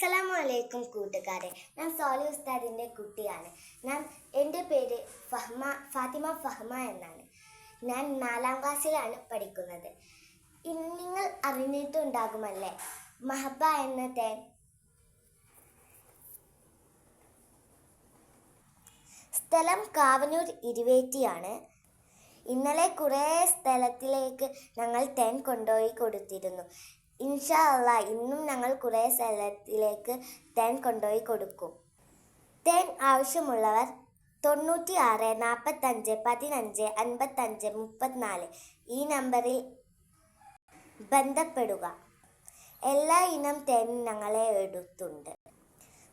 അസ്സലാമു അലൈക്കും കൂട്ടുകാരെ. ഞാൻ സോലി ഉസ്താദിന്റെ കുട്ടിയാണ്. ഞാൻ എന്റെ പേര് ഫഹ്മ ഫാത്തിമ ഫഹ്മ എന്നാണ്. ഞാൻ നാലാം ക്ലാസ്സിലാണ് പഠിക്കുന്നത്. നിങ്ങൾ അറിഞ്ഞിട്ടുണ്ടാകുമല്ലേ? മഹബ എന്ന തേൻ സ്ഥലം കാവനൂർ ഇരുവേറ്റിയാണ്. ഇന്നലെ കുറേ സ്ഥലത്തിലേക്ക് ഞങ്ങൾ തേൻ കൊണ്ടുപോയി കൊടുത്തിരുന്നു. ഇൻഷാ ഇന്നും ഞങ്ങൾ കുറേ സ്ഥലത്തിലേക്ക് തേൻ കൊണ്ടുപോയി കൊടുക്കും. തേൻ ആവശ്യമുള്ളവർ തൊണ്ണൂറ്റി ആറ് നാൽപ്പത്തഞ്ച് പതിനഞ്ച് അൻപത്തഞ്ച് മുപ്പത്തിനാല് ഈ നമ്പറിൽ ബന്ധപ്പെടുക. എല്ലാ ഇനം തേനും ഞങ്ങളെ എടുത്തുണ്ട്.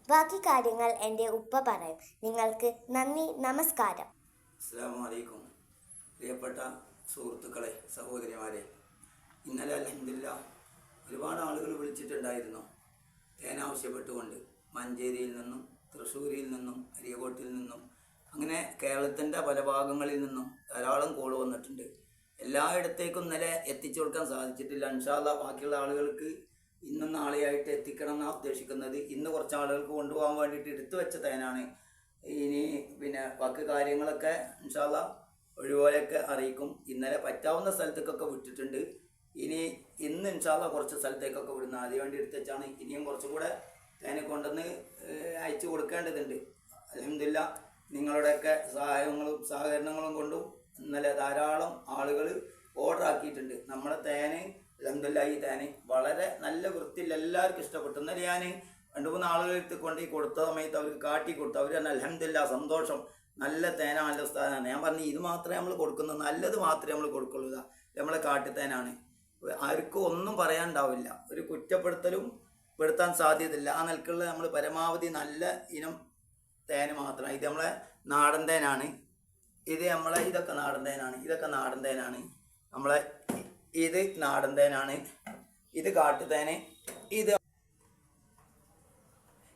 ബാക്കി കാര്യങ്ങൾ എന്റെ ഉപ്പ പറയും. നിങ്ങൾക്ക് നന്ദി നമസ്കാരം. അസ്സാമലൈക്കും പ്രിയപ്പെട്ട സുഹൃത്തുക്കളെ സഹോദരിമാരെ ഇന്നലെ അലഹമില്ല ഒരുപാട് ആളുകൾ വിളിച്ചിട്ടുണ്ടായിരുന്നു. തേൻ ആവശ്യപ്പെട്ടുകൊണ്ട്. മഞ്ചേരിയിൽ നിന്നും തൃശ്ശൂരിൽ നിന്നും അരിയകോട്ടിൽ നിന്നും അങ്ങനെ കേരളത്തിന്റെ പല ഭാഗങ്ങളിൽ നിന്നും ധാരാളം കോൾ വന്നിട്ടുണ്ട്. എല്ലായിടത്തേക്കും ഇന്നലെ എത്തിച്ചു കൊടുക്കാൻ സാധിച്ചിട്ടില്ല. അൻഷാല്ല ബാക്കിയുള്ള ആളുകൾക്ക് ഇന്നും നാളെയായിട്ട് എത്തിക്കണം എന്നാണ് ഉദ്ദേശിക്കുന്നത്. ഇന്ന് കുറച്ച് ആളുകൾക്ക് കൊണ്ടുപോകാൻ വേണ്ടിയിട്ട് എടുത്തു വെച്ച തേനാണ്. ഇനി പിന്നെ ബാക്കി കാര്യങ്ങളൊക്കെ ഇൻഷാല്ല ഒഴിവുപോലെയൊക്കെ അറിയിക്കും. ഇന്നലെ പറ്റാവുന്ന സ്ഥലത്തേക്കൊക്കെ വിട്ടിട്ടുണ്ട്. ഇനി ഇന്ന് ഇൻഷാല്ല കുറച്ച് സ്ഥലത്തേക്കൊക്കെ വിടുന്ന അതിന് വേണ്ടി എടുത്ത് വെച്ചാണ് ഇനിയും കുറച്ചും കൂടെ തേനെ കൊണ്ടുവന്ന് അയച്ചു കൊടുക്കേണ്ടതുണ്ട്. അലഹമില്ല നിങ്ങളുടെയൊക്കെ സഹായങ്ങളും സഹകരണങ്ങളും കൊണ്ടും ഇന്നലെ ധാരാളം ആളുകൾ ഓർഡർ ആക്കിയിട്ടുണ്ട്. നമ്മുടെ തേന് അലഹമില്ല ഈ തേന് വളരെ നല്ല വൃത്തിയിൽ എല്ലാവർക്കും ഇഷ്ടപ്പെട്ടു. ഇന്നലെ ഞാൻ രണ്ട് മൂന്ന് ആളുകൾക്ക് കൊണ്ട് ഈ കൊടുത്ത സമയത്ത് അവർക്ക് കാട്ടി കൊടുത്തു. അവർ തന്നെ അലഹമില്ല സന്തോഷം. നല്ല തേനാണല്ലോ സ്ഥാനമാണ് ഞാൻ പറഞ്ഞു ഇത് മാത്രമേ നമ്മൾ കൊടുക്കുന്നത് നല്ലത് മാത്രമേ നമ്മൾ കൊടുക്കുള്ളൂ. നമ്മളെ കാട്ടുതേനാണ്. ആർക്കും ഒന്നും പറയാനുണ്ടാവില്ല ഒരു കുറ്റപ്പെടുത്തലും പെടുത്താൻ സാധ്യതയില്ല. ആ നിലക്കുള്ള നമ്മൾ പരമാവധി നല്ല ഇനം തേന് മാത്രമാണ് ഇത് നമ്മളെ നാടൻ തേനാണ്. ഇത് നമ്മളെ ഇതൊക്കെ നാടൻ തേനാണ്. ഇതൊക്കെ നാടൻ തേനാണ്. നമ്മളെ ഇത് നാടൻ തേനാണ്. ഇത് കാട്ടുതേന് ഇത്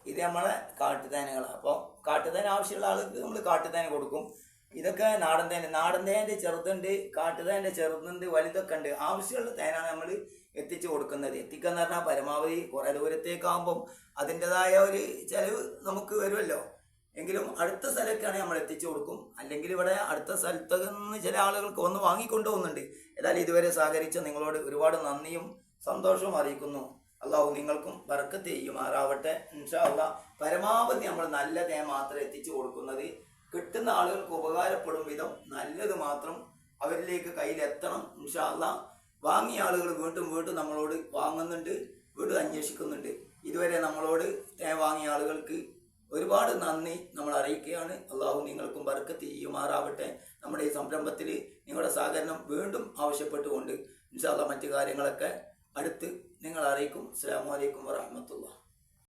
ഇത് നമ്മളെ കാട്ടുതേനകളാണ് അപ്പോൾ കാട്ടുതേൻ ആവശ്യമുള്ള ആൾക്ക് നമ്മൾ കാട്ടുതേൻ കൊടുക്കും. ഇതൊക്കെ നാടൻ തേൻ നാടൻ തേന്റെ ചെറുതുണ്ട് കാട്ടുതേന്റെ ചെറുതുണ്ട് വലുതൊക്കെ ഉണ്ട്. ആവശ്യമുള്ള തേനാണ് നമ്മൾ എത്തിച്ചു കൊടുക്കുന്നത്. എത്തിക്കുക എന്ന് പറഞ്ഞാൽ പരമാവധി കുറേ ദൂരത്തേക്കാകുമ്പം അതിന്റെതായ ഒരു ചിലവ് നമുക്ക് വരുമല്ലോ. എങ്കിലും അടുത്ത സ്ഥലത്തൊക്കെയാണെങ്കിൽ നമ്മൾ എത്തിച്ചു കൊടുക്കും. അല്ലെങ്കിൽ ഇവിടെ അടുത്ത സ്ഥലത്ത് നിന്ന് ചില ആളുകൾക്ക് വന്ന് വാങ്ങിക്കൊണ്ടു പോകുന്നുണ്ട്. ഏതായാലും ഇതുവരെ സഹകരിച്ച നിങ്ങളോട് ഒരുപാട് നന്ദിയും സന്തോഷവും അറിയിക്കുന്നു. അള്ളാഹു നിങ്ങൾക്കും ബർക്കത്ത് ചെയ്യുമാറാവട്ടെ. ഇൻഷാ അള്ളാ. പരമാവധി നമ്മൾ നല്ല തേ മാത്രം എത്തിച്ചു കൊടുക്കുന്നത്. കിട്ടുന്ന ആളുകൾക്ക് ഉപകാരപ്പെടും വിധം നല്ലത് മാത്രം അവരിലേക്ക് കയ്യിലെത്തണം ഇൻഷാല്ല വാങ്ങിയ ആളുകൾ വീണ്ടും വീണ്ടും നമ്മളോട് വാങ്ങുന്നുണ്ട് വീണ്ടും അന്വേഷിക്കുന്നുണ്ട്. ഇതുവരെ നമ്മളോട് തേ വാങ്ങിയ ആളുകൾക്ക് ഒരുപാട് നന്ദി നമ്മൾ അറിയിക്കുകയാണ്. അള്ളാഹു നിങ്ങൾക്കും ബർക്കത്ത് ചെയ്യുമാറാവട്ടെ. നമ്മുടെ ഈ സംരംഭത്തിൽ നിങ്ങളുടെ സഹകരണം വീണ്ടും ആവശ്യപ്പെട്ടുകൊണ്ട് ഇൻഷാല്ല മറ്റു കാര്യങ്ങളൊക്കെ അടുത്ത് നിങ്ങൾ അറിയിക്കും. അസ്സാം വലൈക്കും വറഹമത്തുള്ള